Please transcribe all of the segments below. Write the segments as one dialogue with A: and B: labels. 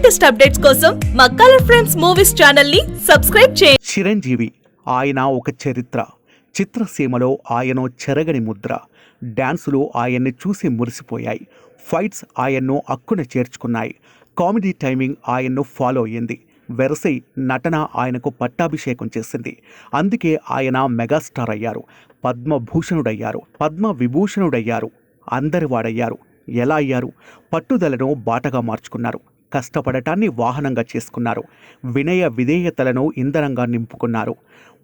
A: Latest updates కోసం మా colour friends movies ఛానల్ని సబ్స్క్రైబ్ చేయండి.
B: చిరంజీవి ఆయన ఒక చరిత్ర. చిత్రసీమలో ఆయన చెరగని ముద్ర. డ్యాన్సులు ఆయన్ని చూసి మురిసిపోయాయి. ఫైట్స్ ఆయన్ను అక్కున చేర్చుకున్నాయి. కామెడీ టైమింగ్ ఆయన్ను ఫాలో అయ్యింది. వెరసై నటన ఆయనకు పట్టాభిషేకం చేసింది. అందుకే ఆయన మెగాస్టార్ అయ్యారు. పద్మభూషణుడయ్యారు. పద్మ విభూషణుడయ్యారు అందరివాడయ్యారు. ఎలా అయ్యారు? పట్టుదలను బాటగా మార్చుకున్నారు. కష్టపడటాన్ని వాహనంగా చేసుకున్నారు. వినయ విధేయతలను ఇంధనంగా నింపుకున్నారు.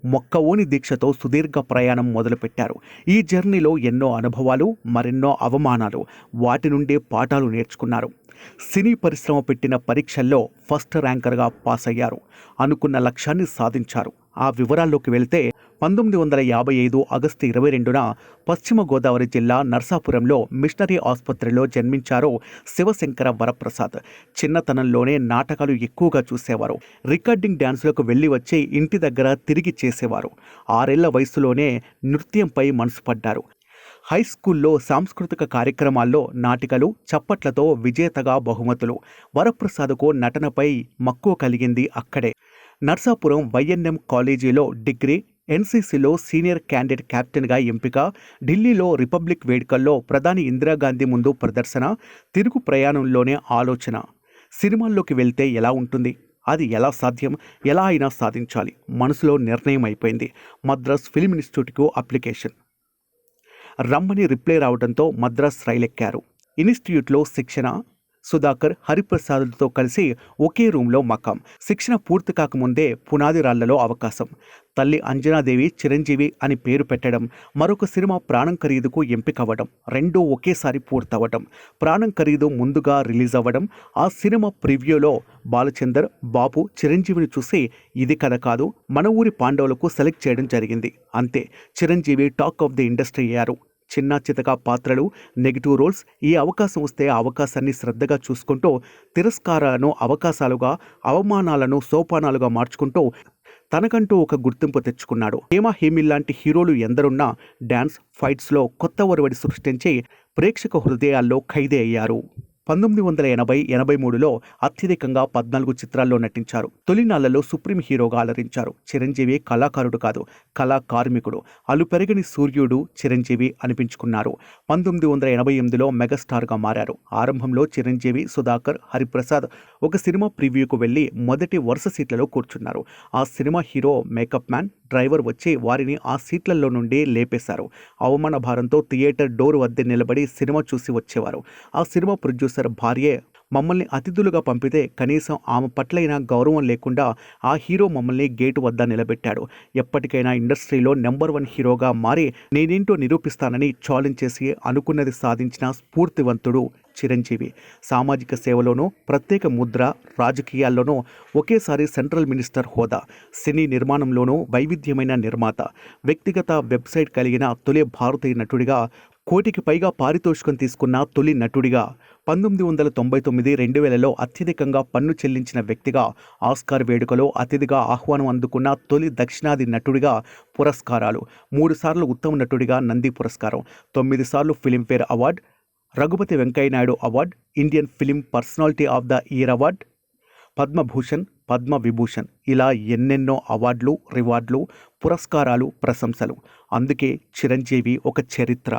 B: మొక్కవోని దీక్షతో సుదీర్ఘ ప్రయాణం మొదలుపెట్టారు. ఈ జర్నీలో ఎన్నో అనుభవాలు మరెన్నో అవమానాలు వాటి నుండే పాఠాలు నేర్చుకున్నారు. సినీ పరిశ్రమ పెట్టిన పరీక్షల్లో ఫస్ట్ ర్యాంకర్గా పాస్ అయ్యారు అనుకున్న లక్ష్యాన్ని సాధించారు. ఆ వివరాల్లోకి వెళ్తే పంతొమ్మిది వందల యాభై ఐదు ఆగస్టు ఇరవై రెండున పశ్చిమ గోదావరి జిల్లా నర్సాపురంలో మిషనరీ ఆసుపత్రిలో జన్మించారు శివశంకర వరప్రసాద్. చిన్నతనంలోనే నాటకాలు ఎక్కువగా చూసేవారు. రికార్డింగ్ డ్యాన్సులకు వెళ్ళి వచ్చి ఇంటి దగ్గర తిరిగి చేసేవారు. ఆరేళ్ళ వయసులోనే నృత్యంపై మనసు పడ్డారు. హై స్కూల్లో సాంస్కృతిక కార్యక్రమాల్లో నాటికలు చప్పట్లతో విజేతగా బహుమతులు. వరప్రసాద్కు నటనపై మక్కువ కలిగింది అక్కడే. నర్సాపురం వైఎన్ఎం కాలేజీలో డిగ్రీ ఎన్సీసీలో సీనియర్ క్యాండిడేట్ కెప్టెన్గా ఎంపిక ఢిల్లీలో రిపబ్లిక్ వేడుకల్లో ప్రధాని ఇందిరాగాంధీ ముందు ప్రదర్శన తిరుగు ప్రయాణంలోనే ఆలోచన. సినిమాల్లోకి వెళ్తే ఎలా ఉంటుంది? అది ఎలా సాధ్యం? ఎలా అయినా సాధించాలి. మనసులో నిర్ణయం అయిపోయింది. మద్రాస్ ఫిల్మ్ ఇన్స్టిట్యూట్కు అప్లికేషన్. రమ్మని రిప్లై రావడంతో మద్రాస్ రైలెక్కారు. ఇన్స్టిట్యూట్లో శిక్షణ సుధాకర్ హరిప్రసాద్తో కలిసి ఒకే రూంలో మకాం శిక్షణ పూర్తి కాకముందే పునాది రాళ్ళలో అవకాశం. తల్లి అంజనాదేవి చిరంజీవి అని పేరు పెట్టడం మరొక సినిమా ప్రాణం ఖరీదుకు ఎంపికవ్వడం రెండూ ఒకేసారి పూర్తవ్వడం ప్రాణం ఖరీదు ముందుగా రిలీజ్ అవ్వడం ఆ సినిమా ప్రివ్యూలో బాలచందర్ బాపు చిరంజీవిని చూసి ఇది కథ కాదు మన ఊరి పాండవులకు సెలెక్ట్ చేయడం జరిగింది. అంతే Chiranjeevi talk of the industry అయ్యారు. చిన్న చితక పాత్రలు నెగిటివ్ రోల్స్ ఈ అవకాశం వస్తే ఆ అవకాశాన్ని శ్రద్ధగా చూసుకుంటూ తిరస్కారాలను అవకాశాలుగా అవమానాలను సోపానాలుగా మార్చుకుంటూ తనకంటూ ఒక గుర్తింపు తెచ్చుకున్నాడు. హేమ హేమిల్ లాంటి హీరోలు ఎందరున్నా డ్యాన్స్ ఫైట్స్లో కొత్త ఒరవడి సృష్టించి ప్రేక్షక హృదయాల్లో ఖైదే అయ్యారు. పంతొమ్మిది వందల ఎనభై ఎనభై మూడులో అత్యధికంగా పద్నాలుగు చిత్రాల్లో నటించారు. తొలినాళ్ళలో సుప్రీం హీరోగా అలరించారు. చిరంజీవి కళాకారుడు కాదు కళా కార్మికుడు. అలు పెరగని సూర్యుడు చిరంజీవి అనిపించుకున్నారు. పంతొమ్మిది వందల ఎనభై ఎనిమిదిలో మెగాస్టార్గా మారారు. ఆరంభంలో చిరంజీవి సుధాకర్ హరిప్రసాద్ ఒక సినిమా ప్రివ్యూకు వెళ్ళి మొదటి వరుస సీట్లలో కూర్చున్నారు. ఆ cinema hero makeup man driver వచ్చి వారిని ఆ సీట్లలో నుండి లేపేశారు. అవమాన భారంతో థియేటర్ డోర్ వద్ద నిలబడి సినిమా చూసి వచ్చేవారు. ఆ సినిమా ప్రొడ్యూసర్ భార్యే మమ్మల్ని అతిథులుగా పంపితే కనీసం ఆమె పట్లైన గౌరవం లేకుండా ఆ హీరో మమ్మల్ని గేటు వద్ద నిలబెట్టాడు. ఎప్పటికైనా ఇండస్ట్రీలో నెంబర్ వన్ హీరోగా మారి నేనేంటో నిరూపిస్తానని ఛాలెంజ్ చేసి అనుకున్నది సాధించిన స్ఫూర్తివంతుడు చిరంజీవి. సామాజిక సేవలోనూ ప్రత్యేక ముద్ర రాజకీయాల్లోనూ ఒకేసారి సెంట్రల్ మినిస్టర్ హోదా సినీ నిర్మాణంలోనూ వైవిధ్యమైన నిర్మాత వ్యక్తిగత వెబ్సైట్ కలిగిన తొలి భారతీయ నటుడిగా కోటికి పైగా పారితోషికం తీసుకున్న తొలి నటుడిగా పంతొమ్మిది వందల తొంభై తొమ్మిది రెండు వేలలో అత్యధికంగా పన్ను చెల్లించిన వ్యక్తిగా ఆస్కార్ వేడుకలో అతిథిగా ఆహ్వానం అందుకున్న తొలి దక్షిణాది నటుడిగా పురస్కారాలు మూడుసార్లు ఉత్తమ నటుడిగా నంది పురస్కారం తొమ్మిది సార్లు Filmfare award Raghupathi Venkaiah Naidu award Indian film personality of the year award Padma Bhushan Padma Vibhushan ఇలా ఎన్నెన్నో అవార్డులు రివార్డులు పురస్కారాలు ప్రశంసలు. అందుకే చిరంజీవి ఒక చరిత్ర.